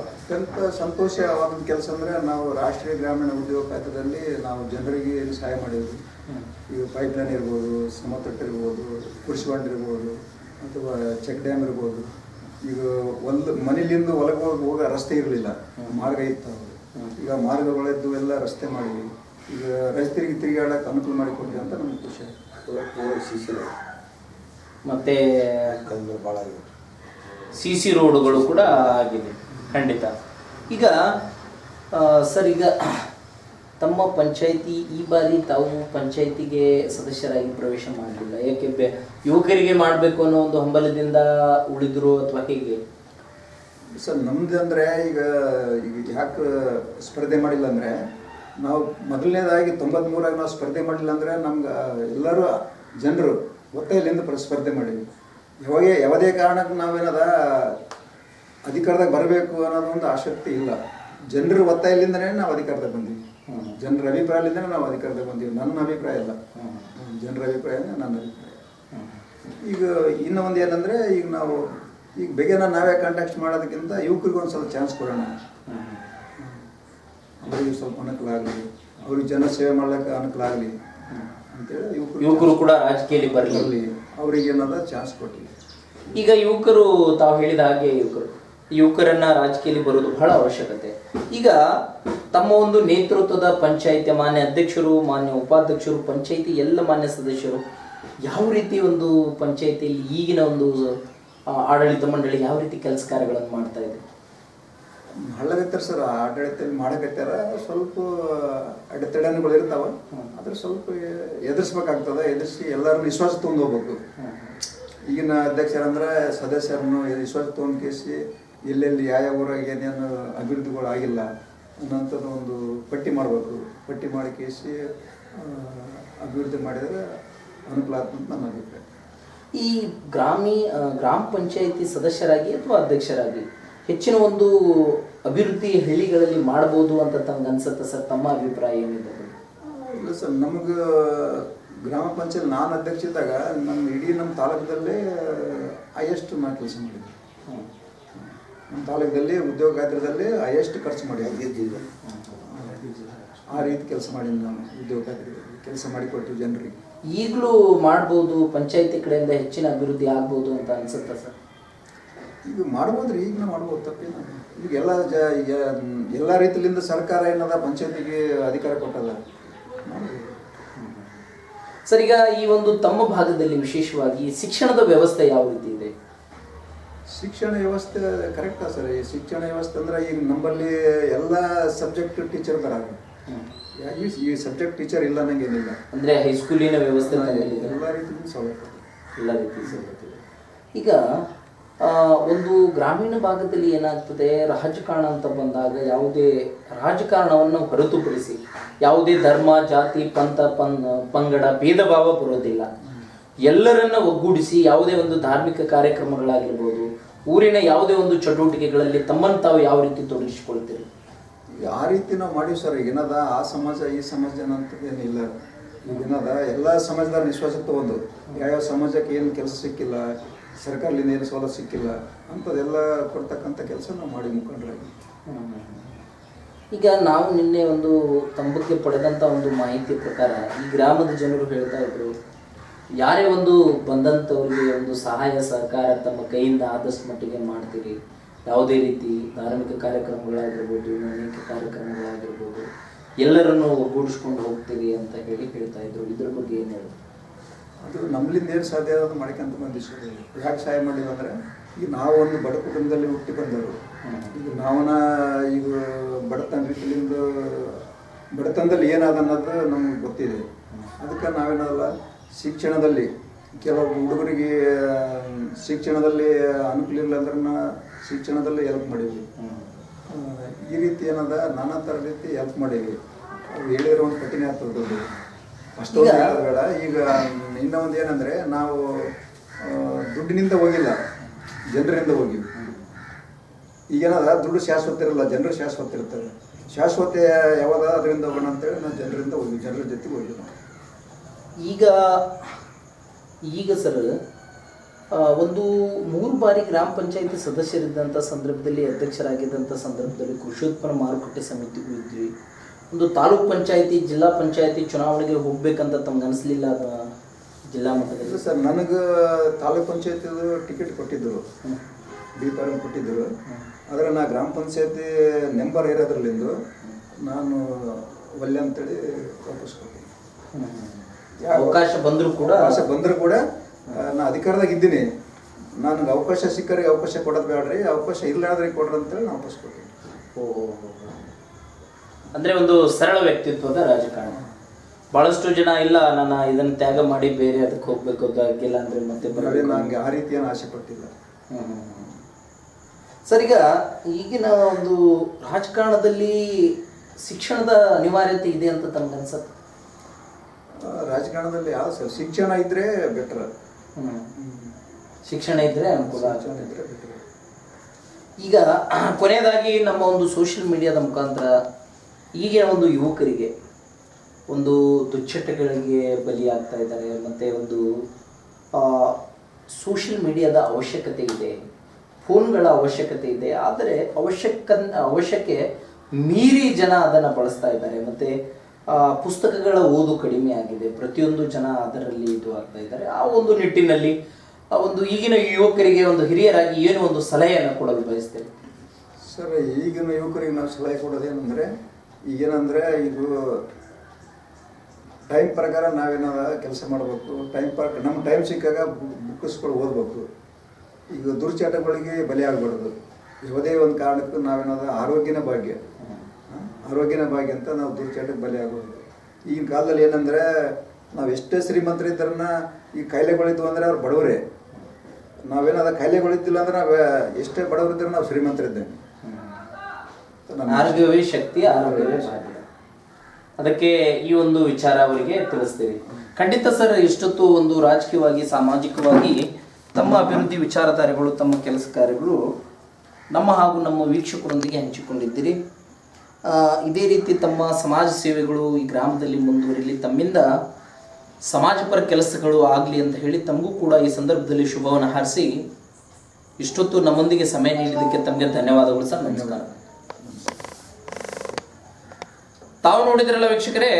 ಅತ್ಯಂತ ಸಂತೋಷವಾದ ಕೆಲಸ ಅಂದರೆ ನಾವು ರಾಷ್ಟ್ರೀಯ ಗ್ರಾಮೀಣ ಉದ್ಯೋಗ ಖಾತೆಯಲ್ಲಿ ನಾವು ಜನರಿಗೆ ಏನು ಸಹಾಯ ಮಾಡಿದ್ವಿ. ಈಗ ಪೈಪ್ಲೈನ್ ಇರ್ಬೋದು ಸಮತಟ್ಟು ಇರ್ಬೋದು ಕೃಷಿ ಇರ್ಬೋದು ಅಥವಾ ಚೆಕ್ ಡ್ಯಾಮ್ ಇರ್ಬೋದು. ಈಗ ಒಂದು ಮನೇಲಿಂದ ಹೊಲಕ್ಕೆ ಹೋಗಿ ಹೋಗ ರಸ್ತೆ ಇರಲಿಲ್ಲ. ಮಾರ್ಗ ಇತ್ತು. ಈಗ ಮಾರ್ಗಗಳಿದ್ದು ಎಲ್ಲ ರಸ್ತೆ ಮಾಡಿದ್ವಿ. ಈಗ ರೈತರಿಗೆ ತಿರುಗಾಡಕ್ಕೆ ಅನುಕೂಲ ಮಾಡಿಕೊಡ್ತೀವಿ ಅಂತ ನಮ್ಗೆ ಖುಷಿ ಆಯ್ತು. ಮತ್ತೆ ಸಿ ಸಿ ರೋಡುಗಳು ಕೂಡ ಆಗಿದೆ ಖಂಡಿತ. ಈಗ ಸರ್ ಈಗ ತಮ್ಮ ಪಂಚಾಯಿತಿ, ಈ ಬಾರಿ ತಾವು ಪಂಚಾಯಿತಿಗೆ ಸದಸ್ಯರಾಗಿ ಪ್ರವೇಶ ಮಾಡಲಿಲ್ಲ ಯಾಕೆ ಯುವಕರಿಗೆ ಮಾಡಬೇಕು ಅನ್ನೋ ಒಂದು ಹಂಬಲದಿಂದ ಉಳಿದ್ರು ಅಥವಾ ಹೇಗೆ? ಸರ್, ನಮ್ದು ಅಂದರೆ ಈಗ ಈಗ ಯಾಕೆ ಸ್ಪರ್ಧೆ ಮಾಡಿಲ್ಲ ಅಂದರೆ, ನಾವು ಮೊದಲನೇದಾಗಿ ತೊಂಬತ್ಮೂರಾಗ ನಾವು ಸ್ಪರ್ಧೆ ಮಾಡಿಲ್ಲ ಅಂದರೆ ನಮ್ಗೆ ಎಲ್ಲರೂ ಜನರು ಒತ್ತೆಯಲ್ಲಿಂದ ಪ್ರ, ಸ್ಪರ್ಧೆ ಮಾಡಿದ್ವಿ. ಯಾವಾಗ, ಯಾವುದೇ ಕಾರಣಕ್ಕೆ ನಾವೇನದ ಅಧಿಕಾರದಾಗ ಬರಬೇಕು ಅನ್ನೋದು ಒಂದು ಆಸಕ್ತಿ ಇಲ್ಲ. ಜನರು ಒತ್ತಾಯಲಿಂದನೇ ನಾವು ಅಧಿಕಾರದಾಗ ಬಂದೀವಿ ಜನರ ಅಭಿಪ್ರಾಯದಿಂದ ನಾವು ಅಧಿಕಾರದಲ್ಲಿ ಬಂದೀವಿ. ನನ್ನ ಅಭಿಪ್ರಾಯ ಅಲ್ಲ. ಜನರ ಅಂದರೆ ನನ್ನ ಅಭಿಪ್ರಾಯ. ಈಗ ಇನ್ನೂ ಒಂದು ಏನಂದರೆ ಈಗ ನಾವು ಈಗ ಬೇಗನ ನಾವೇ ಕಾಂಟ್ಯಾಕ್ಟ್ ಮಾಡೋದಕ್ಕಿಂತ ಯುವಕರಿಗೆ ಒಂದು ಸ್ವಲ್ಪ ಚಾನ್ಸ್ ಕೊಡೋಣ. ಅವರಿಗೆ ಸ್ವಲ್ಪ ಅನುಕೂಲ ಆಗಲಿ. ಅವ್ರಿಗೆ ಜನ ಸೇವೆ ಮಾಡ್ಲಿಕ್ಕೆ ಅನುಕೂಲ ಆಗಲಿ. ಅಂತೇಳಿ ಯುವಕರು ಯುವಕರು ಕೂಡ ರಾಜಕೀಯದಲ್ಲಿ ಬರಲಿ. ಬರಲಿ. ಅವ್ರಿಗೆ ಏನಾದ್ರೂ ಚಾನ್ಸ್ ಕೊಟ್ಟಿಲ್ಲ ಈಗ ಯುವಕರು ತಾವು ಹೇಳಿದ ಹಾಗೆ ಯುವಕರು. ಯುವಕರನ್ನ ರಾಜಕೀಯದಲ್ಲಿ ಬರೋದು ಬಹಳ ಅವಶ್ಯಕತೆ. ಈಗ ತಮ್ಮ ಒಂದು ನೇತೃತ್ವದ ಪಂಚಾಯಿತಿ ಮಾನ್ಯ ಅಧ್ಯಕ್ಷರು ಮಾನ್ಯ ಉಪಾಧ್ಯಕ್ಷರು ಪಂಚಾಯಿತಿ ಎಲ್ಲ ಮಾನ್ಯ ಸದಸ್ಯರು ಯಾವ ರೀತಿ ಒಂದು ಪಂಚಾಯತಿಯಲ್ಲಿ ಈಗಿನ ಒಂದು ಆಡಳಿತ ಮಂಡಳಿ ಯಾವ ರೀತಿ ಕೆಲಸ ಕಾರ್ಯಗಳನ್ನು ಮಾಡ್ತಾ ಇದೆ? ಹಳ್ಳಗತ್ತಾರ ಸರ್ ಆಡಳಿತದಲ್ಲಿ ಮಾಡಕತ್ತಾರ ಸ್ವಲ್ಪ ಅಡೆತಡೆಗಳು ಇರ್ತಾವ. ಆದ್ರೆ ಸ್ವಲ್ಪ ಎದುರಿಸ್ಬೇಕಾಗ್ತದ ಎದುರಿಸಿ ಎಲ್ಲರೂ ವಿಶ್ವಾಸ ತುಂಬ ಹೋಗ್ಬೇಕು. ಈಗಿನ ಅಧ್ಯಕ್ಷರಂದ್ರೆ ಸದಸ್ಯರನ್ನು ವಿಶ್ವಾಸ ತೊಗೊಂಡು ಕೇಸಿ ಎಲ್ಲೆಲ್ಲಿ ಯಾವ ಊರಾಗ ಏನೇನು ಅಭಿವೃದ್ಧಿಗಳು ಆಗಿಲ್ಲ ಅನ್ನೋಂಥದ್ದು ಒಂದು ಪಟ್ಟಿ ಮಾಡಬೇಕು. ಪಟ್ಟಿ ಮಾಡಿ ಕೇಸಿ ಅಭಿವೃದ್ಧಿ ಮಾಡಿದರೆ ಅನುಕೂಲ ಆಗ್ತದೆ ಅಂತ ನನ್ನ ಅಭಿಪ್ರಾಯ. ಈ ಗ್ರಾಮೀ ಗ್ರಾಮ ಪಂಚಾಯಿತಿ ಸದಸ್ಯರಾಗಿ ಅಥವಾ ಅಧ್ಯಕ್ಷರಾಗಿ ಹೆಚ್ಚಿನ ಒಂದು ಅಭಿವೃದ್ಧಿ ಹಳ್ಳಿಗಳಲ್ಲಿ ಮಾಡ್ಬೋದು ಅಂತ ತಮ್ಗೆ ಅನ್ಸುತ್ತೆ ಸರ್? ತಮ್ಮ ಅಭಿಪ್ರಾಯ ಏನಿದೆ ಇಲ್ಲ ಸರ್ ನಮಗೆ ಗ್ರಾಮ ಪಂಚಾಯತ್ ನಾನು ಅಧ್ಯಕ್ಷ ಇದ್ದಾಗ ನಮ್ಮ ಇಡೀ ನಮ್ಮ ತಾಲೂಕದಲ್ಲೇ ಹೈಯೆಸ್ಟ್ ನಾನು ಕೆಲಸ ಮಾಡಿದ್ದೆ. ನಮ್ಮ ತಾಲೂಕಲ್ಲಿ ಉದ್ಯೋಗ ಖಾತ್ರದಲ್ಲಿ ಹೈಯೆಸ್ಟ್ ಖರ್ಚು ಮಾಡಿ ಮಾಡಿದ್ದೆ ಆ ರೀತಿ ಕೆಲಸ ಮಾಡಿದ್ದೆ ನಾನು ಉದ್ಯೋಗ ಕೆಲಸ ಮಾಡಿಕೊಟ್ಟು ಜನರಿಗೆ. ಈಗಲೂ ಮಾಡ್ಬೋದು ಪಂಚಾಯಿತಿ ಕಡೆಯಿಂದ ಹೆಚ್ಚಿನ ಅಭಿವೃದ್ಧಿ ಆಗ್ಬೋದು ಅಂತ ಅನ್ಸುತ್ತಾ ಸರ್? ಈಗ ಮಾಡ್ಬೋದ್ರಿ ಈಗಲೂ ಮಾಡ್ಬೋದು ತಪ್ಪೇನು ಈಗ ಎಲ್ಲ ಜ ಈಗ ಎಲ್ಲ ರೀತಿಯಿಂದ ಸರ್ಕಾರ ಏನದ ಪಂಚಾಯತಿಗೆ ಅಧಿಕಾರ ಕೊಟ್ಟಲ್ಲ ಸರ್ ಈಗ ಈ ಒಂದು ತಮ್ಮ ಭಾಗದಲ್ಲಿ ವಿಶೇಷವಾಗಿ ಶಿಕ್ಷಣದ ವ್ಯವಸ್ಥೆ ಯಾವ ರೀತಿ ಇದೆ? ಶಿಕ್ಷಣ ವ್ಯವಸ್ಥೆ ಕರೆಕ್ಟಾ ಸರ್ ಈ ಶಿಕ್ಷಣ ವ್ಯವಸ್ಥೆ ಅಂದ್ರೆ ಈಗ ನಮ್ಮಲ್ಲಿ ಎಲ್ಲ ಸಬ್ಜೆಕ್ಟ್ ಟೀಚರ್ ಬರಾಗ ಈ ಈ ಸಬ್ಜೆಕ್ಟ್ ಟೀಚರ್ ಇಲ್ಲ ಅನ್ನಂಗೇನಿಲ್ಲ ಅಂದ್ರೆ ಹೈಸ್ಕೂಲಿನ ವ್ಯವಸ್ಥೆ ಎಲ್ಲ ರೀತಿ ಸೌಲಭ್ಯ ಎಲ್ಲ ರೀತಿ ಸವಲತ್ತು ಈಗ ಒಂದು ಗ್ರಾಮೀಣ ಭಾಗದಲ್ಲಿ ಏನಾಗ್ತದೆ ರಾಜಕಾರಣ ಅಂತ ಬಂದಾಗ ಯಾವುದೇ ರಾಜಕಾರಣವನ್ನು ಹೊರತುಪಡಿಸಿ ಯಾವುದೇ ಧರ್ಮ ಜಾತಿ ಪಂಥ ಪನ್ ಪಂಗಡ ಭೇದ ಭಾವ ಬರೋದಿಲ್ಲ ಎಲ್ಲರನ್ನ ಒಗ್ಗೂಡಿಸಿ ಯಾವುದೇ ಒಂದು ಧಾರ್ಮಿಕ ಕಾರ್ಯಕ್ರಮಗಳಾಗಿರ್ಬೋದು ಊರಿನ ಯಾವುದೇ ಒಂದು ಚಟುವಟಿಕೆಗಳಲ್ಲಿ ತಮ್ಮನ್ನು ತಾವು ಯಾವ ರೀತಿ ತೊಡಗಿಸಿಕೊಳ್ತೀರಿ ಆ ರೀತಿ ನಾವು ಮಾಡಿವಿ ಸರ್ ಏನದ ಆ ಸಮಾಜ ಈ ಸಮಾಜ ಅನ್ನೋಂಥದ್ದೇನಿಲ್ಲ ಈಗ ಏನದ ಎಲ್ಲ ಸಮಾಜದ ನಿಶ್ವಾಸತ್ವ ತಗೊಂಡು ಯಾವ್ಯಾವ ಸಮಾಜಕ್ಕೆ ಏನು ಕೆಲಸ ಸಿಕ್ಕಿಲ್ಲ ಸರ್ಕಾರದಿಂದ ಏನು ಸವಲತ್ತು ಸಿಕ್ಕಿಲ್ಲ ಅಂಥದ್ದೆಲ್ಲ ಕೊಡ್ತಕ್ಕಂಥ ಕೆಲಸ ನಾವು ಮಾಡಿ ಮುಖಂಡರಾಗಿ. ಈಗ ನಾವು ನಿನ್ನೆ ಒಂದು ತಂಬಕ್ಕೆ ಬಗ್ಗೆ ಪಡೆದಂಥ ಒಂದು ಮಾಹಿತಿ ಪ್ರಕಾರ ಈ ಗ್ರಾಮದ ಜನರು ಹೇಳ್ತಾ ಇದ್ರು ಯಾರೇ ಒಂದು ಬಂದಂಥವ್ರಿಗೆ ಒಂದು ಸಹಾಯ ಸಹಕಾರ ತಮ್ಮ ಕೈಯಿಂದ ಆದಷ್ಟು ಮಟ್ಟಿಗೆ ಮಾಡ್ತೀರಿ. ಯಾವುದೇ ರೀತಿ ಧಾರ್ಮಿಕ ಕಾರ್ಯಕ್ರಮಗಳಾಗಿರ್ಬೋದು ಅನೇಕ ಕಾರ್ಯಕ್ರಮಗಳಾಗಿರ್ಬೋದು ಎಲ್ಲರನ್ನು ಒಗ್ಗೂಡಿಸ್ಕೊಂಡು ಹೋಗ್ತೀರಿ ಅಂತ ಹೇಳಿ ಹೇಳ್ತಾ ಇದ್ರು. ಇದ್ರ ಬಗ್ಗೆ ಏನು ಹೇಳಿ ಅದು ನಮ್ಮಲ್ಲಿಂದ ಏನು ಸಾಧ್ಯ ಆಗೋದು ಮಾಡ್ಕೊಂತ ಬಂದಿಷ್ಟು ಯಾಕೆ ಸಹಾಯ ಮಾಡಿವಿ ಅಂದರೆ ಈಗ ನಾವು ಒಂದು ಬಡ ಕುಟುಂಬದಲ್ಲಿ ಹುಟ್ಟಿ ಬಂದವರು. ಈಗ ನಾವನ ಈಗ ಬಡತನ ರೀತಿಯಿಂದ ಬಡತನದಲ್ಲಿ ಏನಾದ ಅನ್ನೋದು ನಮ್ಗೆ ಗೊತ್ತಿದೆ. ಅದಕ್ಕೆ ನಾವೇನಲ್ಲ ಶಿಕ್ಷಣದಲ್ಲಿ ಕೆಲವು ಹುಡುಗರಿಗೆ ಶಿಕ್ಷಣದಲ್ಲಿ ಅನುಕೂಲ ಇಲ್ಲ ಅಂದ್ರೆ ಶಿಕ್ಷಣದಲ್ಲಿ ಹೆಲ್ಪ್ ಮಾಡೀವಿ ಈ ರೀತಿ ಏನದ? ನಾನಾ ಥರ ರೀತಿ ಹೆಲ್ಪ್ ಮಾಡೀವಿ ಅವ್ರು ಹೇಳಿರೋ ಒಂದು ಕಠಿಣ ಆಗ್ತದೆ ದೊಡ್ಡದು. ಅಷ್ಟೊಂದು ಬೇಡ. ಈಗ ಇನ್ನೊಂದು ಏನಂದ್ರೆ ನಾವು ದುಡ್ಡಿನಿಂದ ಹೋಗಿಲ್ಲ. ಜನರಿಂದ ಹೋಗಿವಿ ಈಗೇನದ ದುಡ್ಡು ಶಾಶ್ವತ ಇರಲ್ಲ. ಜನರು ಶಾಶ್ವತ ಇರ್ತಾರೆ. ಶಾಶ್ವತ ಯಾವಾಗ? ಅದರಿಂದ ಹೋಗೋಣ ಅಂತೇಳಿ ನಾವು ಜನರಿಂದ ಹೋಗಿ ಜನರ ಜೊತೆಗೆ ಹೋಗಿ ನಾವು ಈಗ ಈಗ ಸರ್ ಒಂದು ಮೂರು ಬಾರಿ ಗ್ರಾಮ ಪಂಚಾಯತಿ ಸದಸ್ಯರಿದ್ದಂಥ ಸಂದರ್ಭದಲ್ಲಿ ಅಧ್ಯಕ್ಷರಾಗಿದ್ದಂಥ ಸಂದರ್ಭದಲ್ಲಿ ಕೃಷಿ ಉತ್ಪನ್ನ ಮಾರುಕಟ್ಟೆ ಸಮಿತಿಗೂ ಇದ್ವಿ ಒಂದು ತಾಲೂಕ್ ಪಂಚಾಯತಿ ಜಿಲ್ಲಾ ಪಂಚಾಯತಿ ಚುನಾವಣೆಗೆ ಹೋಗ್ಬೇಕಂತ ತಮ್ಗೆ ಅನಿಸ್ಲಿಲ್ಲ ಜಿಲ್ಲಾ ಮಟ್ಟದಲ್ಲಿ? ಸರ್ ನನಗೆ ತಾಲೂಕ್ ಪಂಚಾಯತಿ ಟಿಕೆಟ್ ಕೊಟ್ಟಿದ್ದರು. ಡಿ ಫಾರಂ ಕೊಟ್ಟಿದ್ದರು. ಆದರೆ ನಾ ಗ್ರಾಮ ಪಂಚಾಯತಿ ನೆಂಬರ್ ಇರೋದ್ರಲ್ಲಿಂದು ನಾನು ಒಲ್ಲೆ ಅಂತೇಳಿ ವಾಪಸ್ ಕೊಟ್ಟಿದ್ದೆ ಅವಕಾಶ ಬಂದರೂ ಕೂಡ ಅವಕಾಶ ಬಂದರೂ ಕೂಡ ನಾ ಅಧಿಕಾರದಾಗ ಇದ್ದೀನಿ. ನನಗೆ ಅವಕಾಶ ಸಿಕ್ಕರಿಗೆ ಅವಕಾಶ ಕೊಡೋದು ಬೇಡ್ರಿ ಅವಕಾಶ ಇಲ್ಲಾದ್ರೆ ಕೊಡ್ರಿ ಅಂತೇಳಿ ನಾ ವಾಪಸ್ ಕೊಡ್ತೀವಿ ಅಂದ್ರೆ ಒಂದು ಸರಳ ವ್ಯಕ್ತಿತ್ವದ ರಾಜಕಾರಣ. ಬಹಳಷ್ಟು ಜನ ಇಲ್ಲ ನಾನು ಇದನ್ನ ತ್ಯಾಗ ಮಾಡಿ ಬೇರೆ ಅದಕ್ಕೆ ಹೋಗ್ಬೇಕು ಆಗಿಲ್ಲ ಅಂದ್ರೆ ಮತ್ತೆ ನನಗೆ ಆ ರೀತಿ ಏನು ಆಸೆ ಪಟ್ಟಿಲ್ಲ. ಸರ್ ಈಗ ಈಗಿನ ಒಂದು ರಾಜಕಾರಣದಲ್ಲಿ ಶಿಕ್ಷಣದ ಅನಿವಾರ್ಯತೆ ಇದೆ ಅಂತ ತಮ್ಗೆ ಅನ್ಸತ್ತೆ? ರಾಜಕಾರಣದಲ್ಲಿ ಯಾವ ಸರ್ ಶಿಕ್ಷಣ ಇದ್ರೆ ಬೆಟರ್ ಶಿಕ್ಷಣ ಇದ್ರೆ ಅನುಕೂಲ ಇದ್ರೆ ಬೆಟರ್ ಈಗ ಕೊನೆಯದಾಗಿ ನಮ್ಮ ಒಂದು ಸೋಷಿಯಲ್ ಮೀಡಿಯಾದ ಮುಖಾಂತರ ಈಗಿನ ಒಂದು ಯುವಕರಿಗೆ ಒಂದು ದುಶ್ಚಟಗಳಿಗೆ ಬಲಿಯಾಗ್ತಾ ಇದ್ದಾರೆ ಮತ್ತು ಒಂದು ಸೋಷಿಯಲ್ ಮೀಡಿಯಾದ ಅವಶ್ಯಕತೆ ಇದೆ ಫೋನ್ಗಳ ಅವಶ್ಯಕತೆ ಇದೆ ಆದರೆ ಅವಶ್ಯಕ ಅವಶ್ಯಕ್ಕೆ ಮೀರಿ ಜನ ಅದನ್ನು ಬಳಸ್ತಾ ಇದ್ದಾರೆ ಮತ್ತು ಪುಸ್ತಕಗಳ ಓದು ಕಡಿಮೆ ಆಗಿದೆ. ಪ್ರತಿಯೊಂದು ಜನ ಅದರಲ್ಲಿ ಇದು ಆಗ್ತಾ ಇದ್ದಾರೆ. ಆ ಒಂದು ನಿಟ್ಟಿನಲ್ಲಿ, ಆ ಒಂದು ಈಗಿನ ಯುವಕರಿಗೆ ಒಂದು ಹಿರಿಯರಾಗಿ ಏನು ಒಂದು ಸಲಹೆಯನ್ನು ಕೊಡಲು ಬಯಸ್ತೇವೆ ಸರ್, ಈಗಿನ ಯುವಕರಿಗೆ ನಾವು ಸಲಹೆ ಕೊಡೋದೇನೆಂದರೆ, ಈಗೇನಂದರೆ ಇದು ಟೈಮ್ ಪ್ರಕಾರ ನಾವೇನಾದ ಕೆಲಸ ಮಾಡಬೇಕು. ಟೈಮ್ ಪ್ರಕಾರ ನಮ್ಮ ಟೈಮ್ ಸಿಕ್ಕಾಗ ಬುಕ್ಸ್ಗಳು ಓದಬೇಕು. ಈಗ ದುರ್ಚಾಟಗಳಿಗೆ ಬಲಿಯಾಗಬಾರ್ದು. ಯಾವುದೇ ಒಂದು ಕಾರಣಕ್ಕೂ ನಾವೇನಾದ ಆರೋಗ್ಯನ ಭಾಗ್ಯ? ಆರೋಗ್ಯನ ಭಾಗ್ಯ ಅಂತ ನಾವು ದುರ್ಚಾಟಕ್ಕೆ ಬಲಿ ಆಗೋದು. ಈಗಿನ ಕಾಲದಲ್ಲಿ ಏನಂದರೆ ನಾವು ಎಷ್ಟೇ ಶ್ರೀಮಂತರಿದ್ದರನ್ನ ಈ ಕಾಯಿಲೆಗಳಿದ್ವು ಅಂದರೆ ಅವ್ರು ಬಡವರೇ. ನಾವೇನಾದ ಕಾಯಿಲೆಗಳಿದ್ದಿಲ್ಲ ಅಂದ್ರೆ ನಾವು ಎಷ್ಟೇ ಬಡವರಿದ್ದರೆ ನಾವು ಶ್ರೀಮಂತರಿದ್ದೇವೆ. ಆರೋಗ್ಯವೇ ಶಕ್ತಿ ಆರೋಗ್ಯವೇ ಶಕ್ತಿ ಅದಕ್ಕೆ ಈ ಒಂದು ವಿಚಾರ ಅವರಿಗೆ ತಿಳಿಸ್ತೀವಿ. ಖಂಡಿತ ಸರ್ ಇಷ್ಟೊತ್ತು ಒಂದು ರಾಜಕೀಯವಾಗಿ ಸಾಮಾಜಿಕವಾಗಿ ತಮ್ಮ ಅಭಿವೃದ್ಧಿ ವಿಚಾರಧಾರೆಗಳು ತಮ್ಮ ಕೆಲಸ ಕಾರ್ಯಗಳು ನಮ್ಮ ಹಾಗೂ ನಮ್ಮ ವೀಕ್ಷಕರೊಂದಿಗೆ ಹಂಚಿಕೊಂಡಿದ್ದೀರಿ. ಇದೇ ರೀತಿ ತಮ್ಮ ಸಮಾಜ ಸೇವೆಗಳು ಈ ಗ್ರಾಮದಲ್ಲಿ ಮುಂದುವರಿಲಿ, ತಮ್ಮಿಂದ ಸಮಾಜಪರ ಕೆಲಸಗಳು ಆಗಲಿ ಅಂತ ಹೇಳಿ ತಮಗೂ ಕೂಡ ಈ ಸಂದರ್ಭದಲ್ಲಿ ಶುಭವನ್ನು ಹಾರಿಸಿ ಇಷ್ಟೊತ್ತು ನಮ್ಮೊಂದಿಗೆ ಸಮಯ ನೀಡಿದ್ದಕ್ಕೆ ತಮಗೆ ಧನ್ಯವಾದಗಳು ಸರ್. ನಮಸ್ಕಾರ. ತಾವು ನೋಡಿದ್ರಲ್ಲ ವೀಕ್ಷಕರೇ,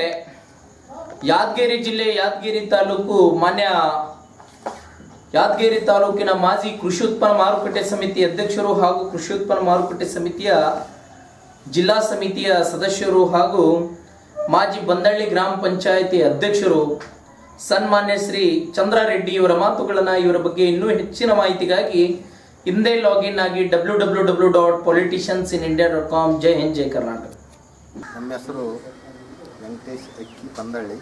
ಯಾದಗಿರಿ ಜಿಲ್ಲೆ ಯಾದಗಿರಿ ತಾಲೂಕು ಮಾನ್ಯ ಯಾದಗಿರಿ ತಾಲೂಕಿನ ಮಾಜಿ ಕೃಷಿ ಉತ್ಪನ್ನ ಮಾರುಕಟ್ಟೆ ಸಮಿತಿ ಅಧ್ಯಕ್ಷರು ಹಾಗೂ ಕೃಷಿ ಉತ್ಪನ್ನ ಮಾರುಕಟ್ಟೆ ಸಮಿತಿಯ ಜಿಲ್ಲಾ ಸಮಿತಿಯ ಸದಸ್ಯರು ಹಾಗೂ ಮಾಜಿ ಬಂದಳ್ಳಿ ಗ್ರಾಮ ಪಂಚಾಯಿತಿ ಅಧ್ಯಕ್ಷರು, ಸನ್ಮಾನ್ಯ ಶ್ರೀ ಚಂದ್ರಾರೆಡ್ಡಿ ಇವರ ಮಾತುಗಳನ್ನು ಇವರ ಬಗ್ಗೆ ಇನ್ನೂ ಹೆಚ್ಚಿನ ಮಾಹಿತಿಗಾಗಿ ಹಿಂದೆ ಲಾಗಿನ್ ಆಗಿ W W W dot politicians in India dot com. ಜೈ ಹಿಂದ್, ಜೈ ಕರ್ನಾಟಕ. ನಮ್ಮ ಹೆಸರು ವೆಂಕಟೇಶ್ ಅಕ್ಕಿ ಪಂದಳ್ಳಿ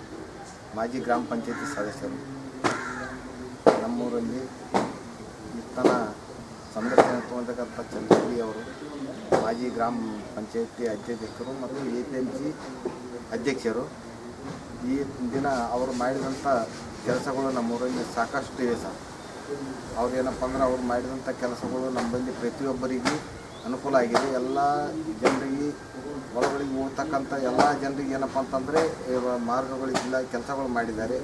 ಮಾಜಿ ಗ್ರಾಮ ಪಂಚಾಯತಿ ಸದಸ್ಯರು. ನಮ್ಮೂರಲ್ಲಿ ಇರ್ತನ ಸಂದರ್ಶನ ತಗೊಂಡಕ್ಕಂಥ ಅವರು ಮಾಜಿ ಗ್ರಾಮ ಪಂಚಾಯತಿ ಅಧ್ಯಕ್ಷರು ಮತ್ತು ಎ ಪಿ ಎಂ ಸಿ ಅಧ್ಯಕ್ಷರು. ಈ ದಿನ ಅವರು ಮಾಡಿದಂಥ ಕೆಲಸಗಳು ನಮ್ಮೂರಲ್ಲಿ ಸಾಕಷ್ಟು ಇವೆ ಸರ್. ಅವ್ರೇನಪ್ಪ ಅಂದ್ರೆ ಅವ್ರು ಮಾಡಿದಂಥ ಕೆಲಸಗಳು ನಮ್ಮಲ್ಲಿ ಪ್ರತಿಯೊಬ್ಬರಿಗೂ ಅನುಕೂಲ ಆಗಿದೆ. ಎಲ್ಲ ಜನರಿಗೆ ಹೊಲಗಳಿಗೆ ಹೋಗ್ತಕ್ಕಂಥ ಎಲ್ಲ ಜನರಿಗೆ ಏನಪ್ಪ ಅಂತಂದರೆ ಮಾರ್ಗಗಳಿದ್ದಿಲ್ಲ ಕೆಲಸಗಳು ಮಾಡಿದ್ದಾರೆ.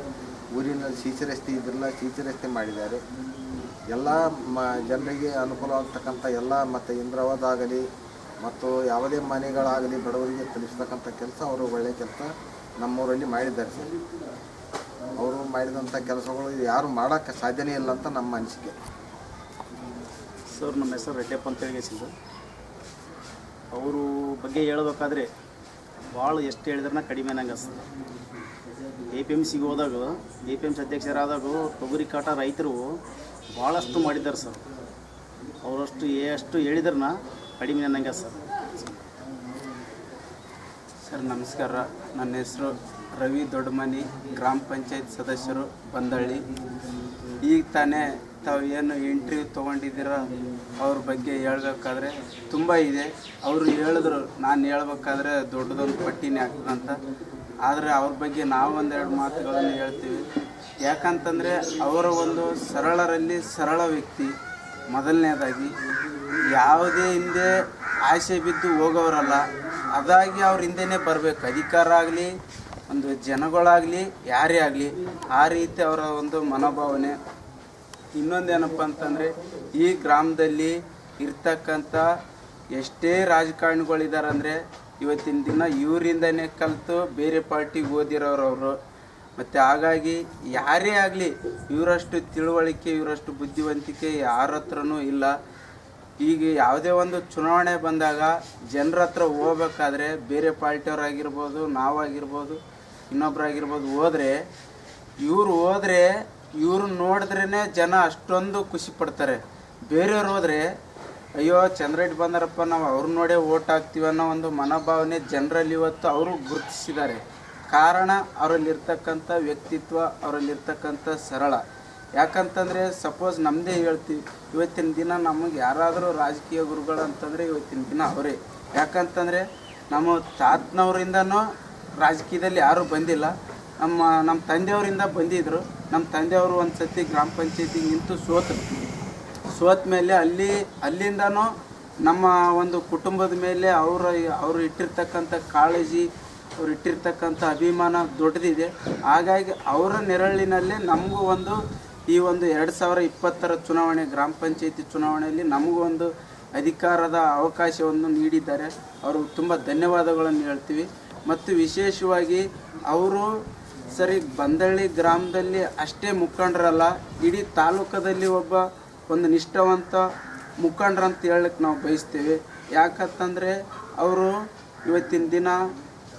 ಊರಿನಲ್ಲಿ ಸಿಸಿ ರಸ್ತೆ ಇದ್ದಿರಲ್ಲ ರಸ್ತೆ ಮಾಡಿದ್ದಾರೆ. ಎಲ್ಲ ಮ, ಜನರಿಗೆ ಅನುಕೂಲವಾಗ್ತಕ್ಕಂಥ ಎಲ್ಲ ಮತ್ತು ಇಂದ್ರವಾದಾಗಲಿ ಮತ್ತು ಯಾವುದೇ ಮನೆಗಳಾಗಲಿ ಬಡವರಿಗೆ ತಲುಪಿಸ್ತಕ್ಕಂಥ ಕೆಲಸ ಅವರು ಒಳ್ಳೆಯ ಕೆಲಸ ನಮ್ಮೂರಲ್ಲಿ ಮಾಡಿದ್ದಾರೆ ಸರ್. ಅವರು ಮಾಡಿದಂಥ ಕೆಲಸಗಳು ಯಾರು ಮಾಡೋಕ್ಕೆ ಸಾಧ್ಯನೇ ಇಲ್ಲ ಅಂತ ನಮ್ಮ ಅನಿಸಿಕೆ. ಸರ್, ನಮ್ಮ ಹೆಸರು ರೆಡ್ಡಪ್ಪ ಅಂತ ಹೇಳಿ ಸರ್. ಅವರು ಬಗ್ಗೆ ಹೇಳಬೇಕಾದ್ರೆ ಭಾಳ ಎಷ್ಟು ಹೇಳಿದ್ರನ್ನ ಕಡಿಮೆ ನಂಗೆ ಸರ್ ಎ ಪಿ ಎಂ ಸಿಗೆ ಹೋದಾಗ, ಎ ಪಿ ಎಂ ಸಿ ಅಧ್ಯಕ್ಷರಾದಾಗ ತೊಗರಿ ಕಾಟ ರೈತರು ಭಾಳಷ್ಟು ಮಾಡಿದ್ದಾರೆ ಸರ್. ಅವರಷ್ಟು ಎಷ್ಟು ಹೇಳಿದ್ರನ್ನ ಕಡಿಮೆ ಅನ್ನಂಗೆ ಸರ್. ಸರ್, ನಮಸ್ಕಾರ. ನನ್ನ ಹೆಸರು ರವಿ ದೊಡ್ಡಮನಿ, ಗ್ರಾಮ ಪಂಚಾಯತ್ ಸದಸ್ಯರು, ಬಂದಳ್ಳಿ. ಈಗ ತಾನೇ ತಾವು ಏನು ಇಂಟ್ರ್ಯೂ ತೊಗೊಂಡಿದ್ದೀರ ಅವ್ರ ಬಗ್ಗೆ ಹೇಳ್ಬೇಕಾದ್ರೆ ತುಂಬ ಇದೆ. ಅವರು ಹೇಳಿದ್ರು, ನಾನು ಹೇಳ್ಬೇಕಾದ್ರೆ ದೊಡ್ಡದೊಂದು ಪಟ್ಟಿನೇ ಆಗ್ತದಂತ ಆದರೆ ಅವ್ರ ಬಗ್ಗೆ ನಾವು ಒಂದೆರಡು ಮಾತುಗಳನ್ನು ಹೇಳ್ತೀವಿ. ಯಾಕಂತಂದರೆ ಅವರ ಒಂದು ಸರಳರಲ್ಲಿ ಸರಳ ವ್ಯಕ್ತಿ, ಮೊದಲನೇದಾಗಿ. ಯಾವುದೇ ಹಿಂದೆ ಆಸೆ ಬಿದ್ದು ಹೋಗೋರಲ್ಲ, ಅದಾಗಿ ಅವ್ರ ಹಿಂದೆನೇ ಬರಬೇಕು. ಅಧಿಕಾರ ಆಗಲಿ, ಒಂದು ಜನಗಳಾಗಲಿ, ಯಾರೇ ಆಗಲಿ, ಆ ರೀತಿ ಅವರ ಒಂದು ಮನೋಭಾವನೆ. ಇನ್ನೊಂದೇನಪ್ಪ ಅಂತಂದರೆ, ಈ ಗ್ರಾಮದಲ್ಲಿ ಇರ್ತಕ್ಕಂಥ ಎಷ್ಟೇ ರಾಜಕಾರಣಿಗಳಿದ್ದಾರೆ ಅಂದರೆ ಇವತ್ತಿನ ದಿನ ಇವರಿಂದನೇ ಕಲಿತು ಬೇರೆ ಪಾರ್ಟಿಗೆ ಓದಿರೋರು ಅವರು ಮತ್ತು ಹಾಗಾಗಿ ಯಾರೇ ಆಗಲಿ ಇವರಷ್ಟು ತಿಳುವಳಿಕೆ, ಇವರಷ್ಟು ಬುದ್ಧಿವಂತಿಕೆ ಯಾರ ಹತ್ರನೂ ಇಲ್ಲ. ಈಗ ಯಾವುದೇ ಒಂದು ಚುನಾವಣೆ ಬಂದಾಗ ಜನರ ಹತ್ರ ಹೋಗ್ಬೇಕಾದ್ರೆ ಬೇರೆ ಪಾರ್ಟಿಯವರಾಗಿರ್ಬೋದು, ನಾವಾಗಿರ್ಬೋದು ಇನ್ನೊಬ್ಬರಾಗಿರ್ಬೋದು ಹೋದರೆ, ಇವರು ಹೋದರೆ, ಇವ್ರು ನೋಡಿದ್ರೇ ಜನ ಅಷ್ಟೊಂದು ಖುಷಿ ಪಡ್ತಾರೆ. ಬೇರೆಯವ್ರು ಹೋದರೆ, ಅಯ್ಯೋ ಚಂದ್ರೆಡ್ಡಿ ಬಂದಾರಪ್ಪ, ನಾವು ಅವ್ರು ನೋಡೇ ಓಟ್ ಹಾಕ್ತೀವಿ ಅನ್ನೋ ಒಂದು ಮನೋಭಾವನೆ ಜನರಲ್ಲಿ ಇವತ್ತು ಅವರು ಗುರುತಿಸಿದ್ದಾರೆ. ಕಾರಣ ಅವರಲ್ಲಿರ್ತಕ್ಕಂಥ ವ್ಯಕ್ತಿತ್ವ, ಅವರಲ್ಲಿರ್ತಕ್ಕಂಥ ಸರಳ. ಯಾಕಂತಂದರೆ ಸಪೋಸ್ ನಮ್ಮದೇ ಹೇಳ್ತೀವಿ, ಇವತ್ತಿನ ದಿನ ನಮಗೆ ಯಾರಾದರೂ ರಾಜಕೀಯ ಗುರುಗಳು ಅಂತಂದರೆ ಇವತ್ತಿನ ದಿನ ಅವರೇ. ಯಾಕಂತಂದರೆ, ನಮ್ಮ ತಾತನವರಿಂದನೂ ರಾಜಕೀಯದಲ್ಲಿ ಯಾರೂ ಬಂದಿಲ್ಲ. ನಮ್ಮ ನಮ್ಮ ತಂದೆಯವರಿಂದ ಬಂದಿದ್ದರು ನಮ್ಮ ತಂದೆಯವರು ಒಂದು ಸತಿ ಗ್ರಾಮ ಪಂಚಾಯತಿ ನಿಂತು ಸೋತರು. ಸೋತ ಮೇಲೆ ಅಲ್ಲಿ, ಅಲ್ಲಿಂದನೂ ನಮ್ಮ ಒಂದು ಕುಟುಂಬದ ಮೇಲೆ ಅವರು ಅವರು ಇಟ್ಟಿರ್ತಕ್ಕಂಥ ಕಾಳಜಿ ಅವ್ರು ಇಟ್ಟಿರ್ತಕ್ಕಂಥ ಅಭಿಮಾನ ದೊಡ್ಡದಿದೆ. ಹಾಗಾಗಿ ಅವರ ನೆರಳಿನಲ್ಲಿ ನಮಗೂ ಒಂದು ಈ ಒಂದು ಎರಡು ಸಾವಿರ ಇಪ್ಪತ್ತರ ಚುನಾವಣೆ, ಗ್ರಾಮ ಪಂಚಾಯತಿ ಚುನಾವಣೆಯಲ್ಲಿ ನಮಗೂ ಒಂದು ಅಧಿಕಾರದ ಅವಕಾಶವನ್ನು ನೀಡಿದ್ದಾರೆ. ಅವರು ತುಂಬ ಧನ್ಯವಾದಗಳನ್ನು ಹೇಳ್ತೀವಿ. ಮತ್ತು ವಿಶೇಷವಾಗಿ ಅವರು ಸರಿ ಬಂದಳ್ಳಿ ಗ್ರಾಮದಲ್ಲಿ ಅಷ್ಟೇ ಮುಖಂಡರಲ್ಲ, ಇಡೀ ತಾಲೂಕದಲ್ಲಿ ಒಬ್ಬ ಒಂದು ನಿಷ್ಠಾವಂತ ಮುಖಂಡರಂತ ಹೇಳಕ್ಕೆ ನಾವು ಬಯಸ್ತೇವೆ. ಯಾಕಂತಂದರೆ ಅವರು ಇವತ್ತಿನ ದಿನ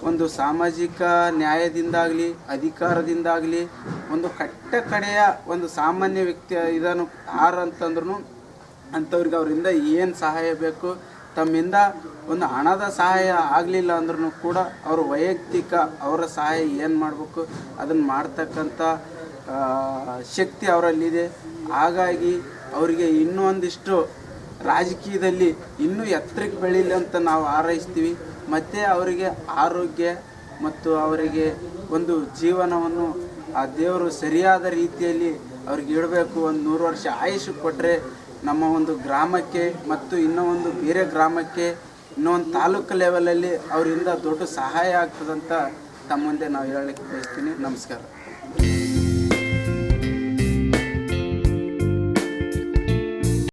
ಒಂದು ಸಾಮಾಜಿಕ ನ್ಯಾಯದಿಂದಾಗಲಿ, ಅಧಿಕಾರದಿಂದಾಗಲಿ, ಒಂದು ಕಟ್ಟ ಕಡೆಯ ಒಂದು ಸಾಮಾನ್ಯ ವ್ಯಕ್ತಿ ಇದನ್ನು ಯಾರು ಅಂತಂದ್ರೂ ಅಂಥವ್ರಿಗೆ ಅವರಿಂದ ಏನು ಸಹಾಯ ಬೇಕು, ತಮ್ಮಿಂದ ಒಂದು ಹಣದ ಸಹಾಯ ಆಗಲಿಲ್ಲ ಅಂದ್ರೂ ಕೂಡ ಅವರು ವೈಯಕ್ತಿಕ ಅವರ ಸಹಾಯ ಏನು ಮಾಡಬೇಕು ಅದನ್ನು ಮಾಡ್ತಕ್ಕಂಥ ಶಕ್ತಿ ಅವರಲ್ಲಿದೆ. ಹಾಗಾಗಿ ಅವರಿಗೆ ಇನ್ನೂ ಒಂದಿಷ್ಟು ರಾಜಕೀಯದಲ್ಲಿ ಇನ್ನೂ ಎತ್ತರಕ್ಕೆ ಬೆಳೀಲಿ ಅಂತ ನಾವು ಹಾರೈಸ್ತೀವಿ. ಮತ್ತು ಅವರಿಗೆ ಆರೋಗ್ಯ ಮತ್ತು ಅವರಿಗೆ ಒಂದು ಜೀವನವನ್ನು ಆ ದೇವರು ಸರಿಯಾದ ರೀತಿಯಲ್ಲಿ ಅವ್ರಿಗೆ ಇಡಬೇಕು ಒಂದು ನೂರು ವರ್ಷ ಆಯುಷ್ ಕೊಟ್ಟರೆ ನಮ್ಮ ಒಂದು ಗ್ರಾಮಕ್ಕೆ ಮತ್ತು ಇನ್ನೂ ಒಂದು ಬೇರೆ ಗ್ರಾಮಕ್ಕೆ ಇನ್ನೊಂದು ತಾಲೂಕು ಲೆವೆಲಲ್ಲಿ ಅವರಿಂದ ದೊಡ್ಡ ಸಹಾಯ ಆಗ್ತದಂತ ತಮ್ಮ ನಾವು ಹೇಳಲಿಕ್ಕೆ ಬಯಸ್ತೀನಿ. ನಮಸ್ಕಾರ.